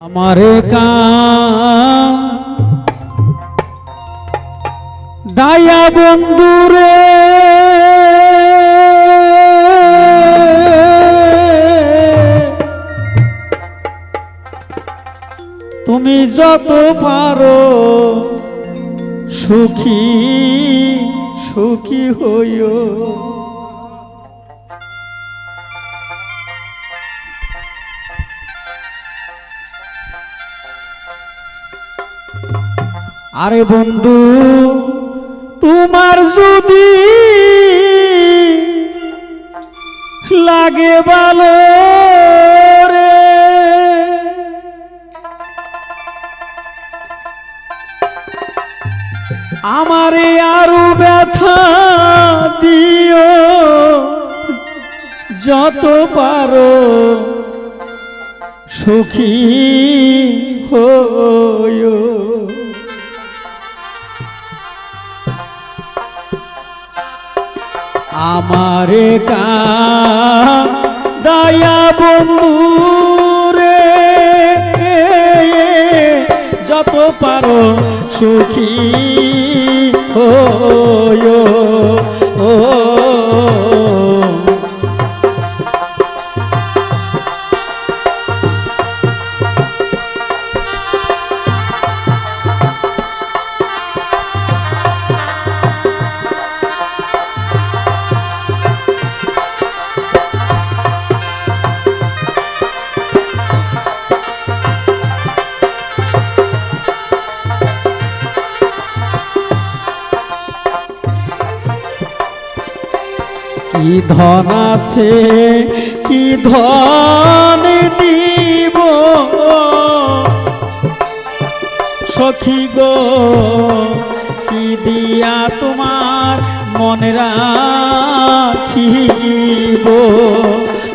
আমারে কাম দায়া বন্ধুরে। তুমি যত পারো সুখী সুখী হইও। আরে বন্ধু, তোমার যদি লাগে ভালো রে। আমারে আরও ব্যথা দিও, যত পারো সুখী হইও। আমারে দয়া বন্ধু রে যত পারো সুখী হইও। ধন আছে? কি ধন দিব? সখী গো কি দিয়া তোমার মনে রাখিব?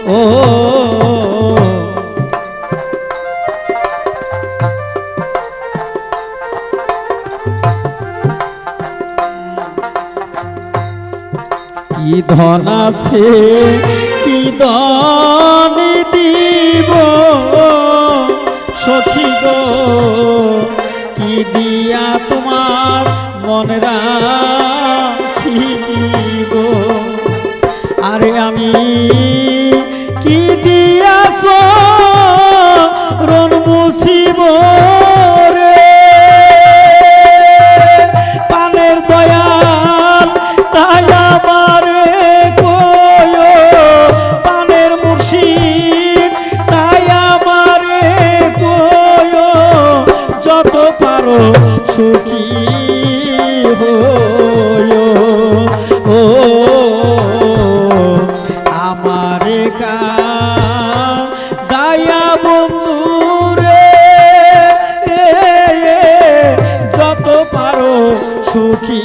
ও ধন আছে কি ধন দিব। সখী গো, কি দিয়া তোমার মন রাখিব? আরে আমি কি দিয়াছ? রণ মুছিব সুখী হইও। ও আমার কা দায়া বন্ধু রে যত পারো সুখী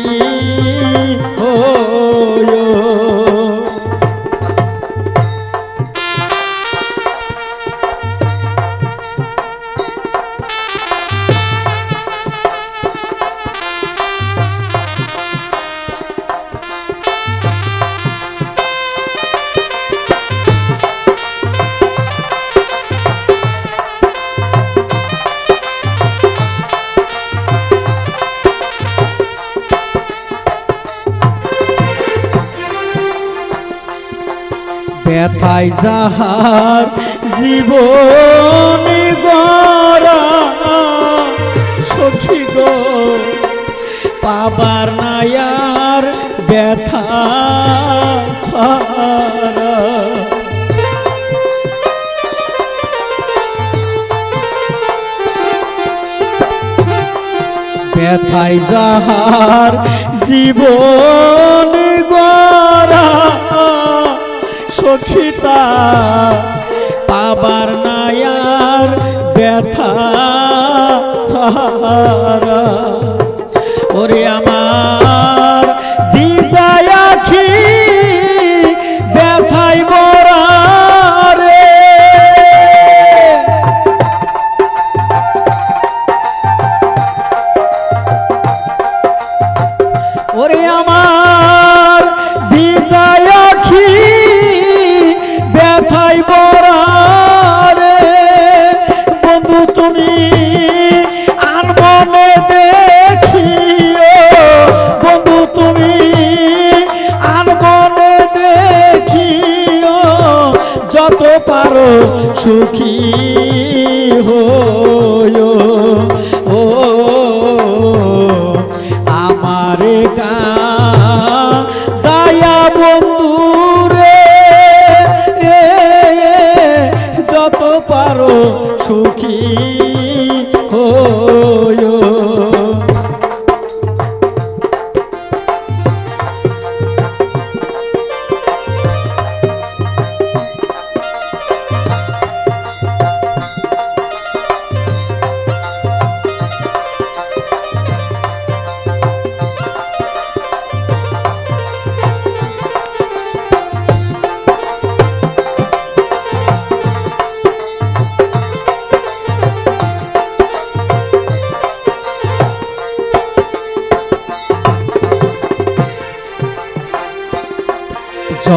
ব্যথায় যাহার জীবন গড়া। সখী গো পাবার নায়ার ব্যথা সারা ব্যথায় যাহার জীবন গড়া। সখিতা পাবার নায়ার ব্যথা সারা ওরে আমার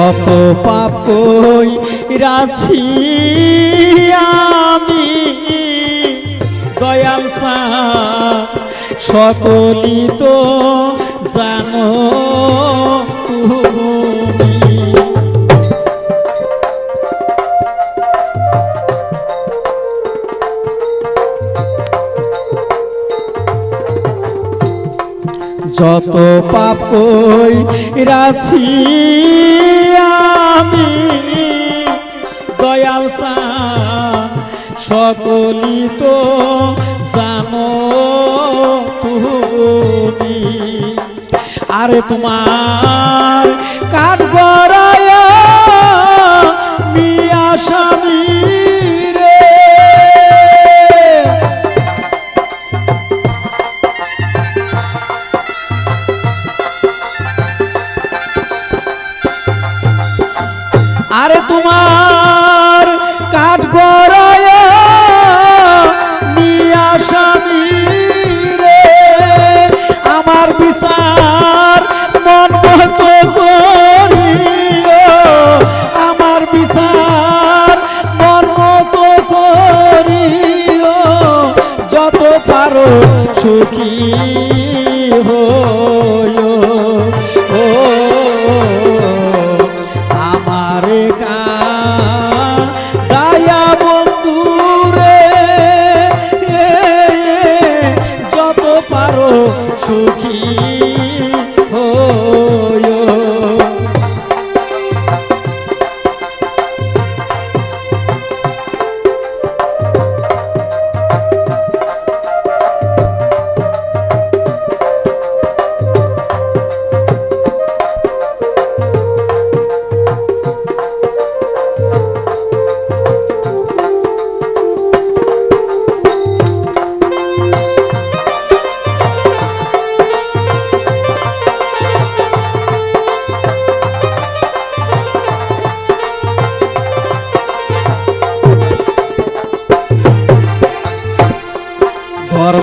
কত পাপ কই রাশি আমি দয়াল সকলি তো যত পাপই রাশি আমি। দয়াল সকলি তো জানো তুমি। আরে তোমার বিচার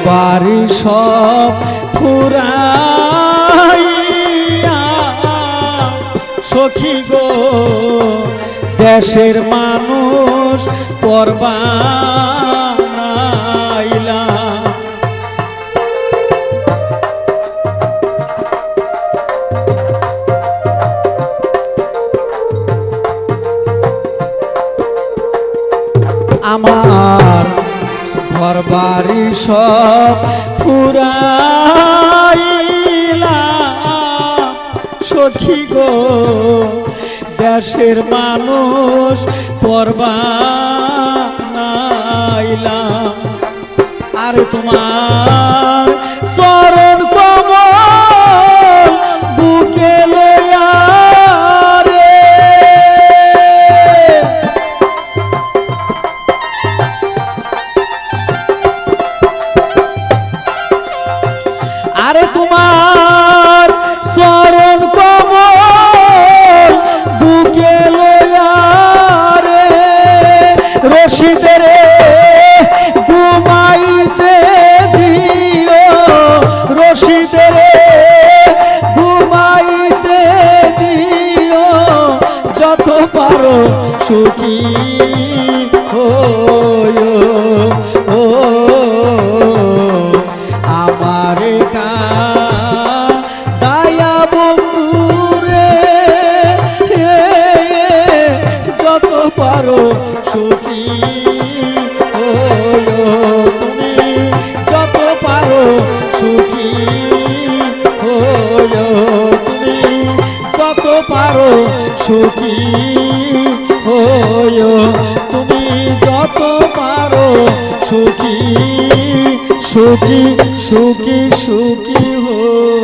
বাড়ি সব ফুরাইয়া। সখী গো দেশের মানুষ পরবা বাড়ি সব ফুরাইলা। সখী গো দেশের মানুষ পরবা নাইলা। আর তোমার সুখী হয়ো তুমি যত পারো সুখী সুখী সুখী সুখী হয়ো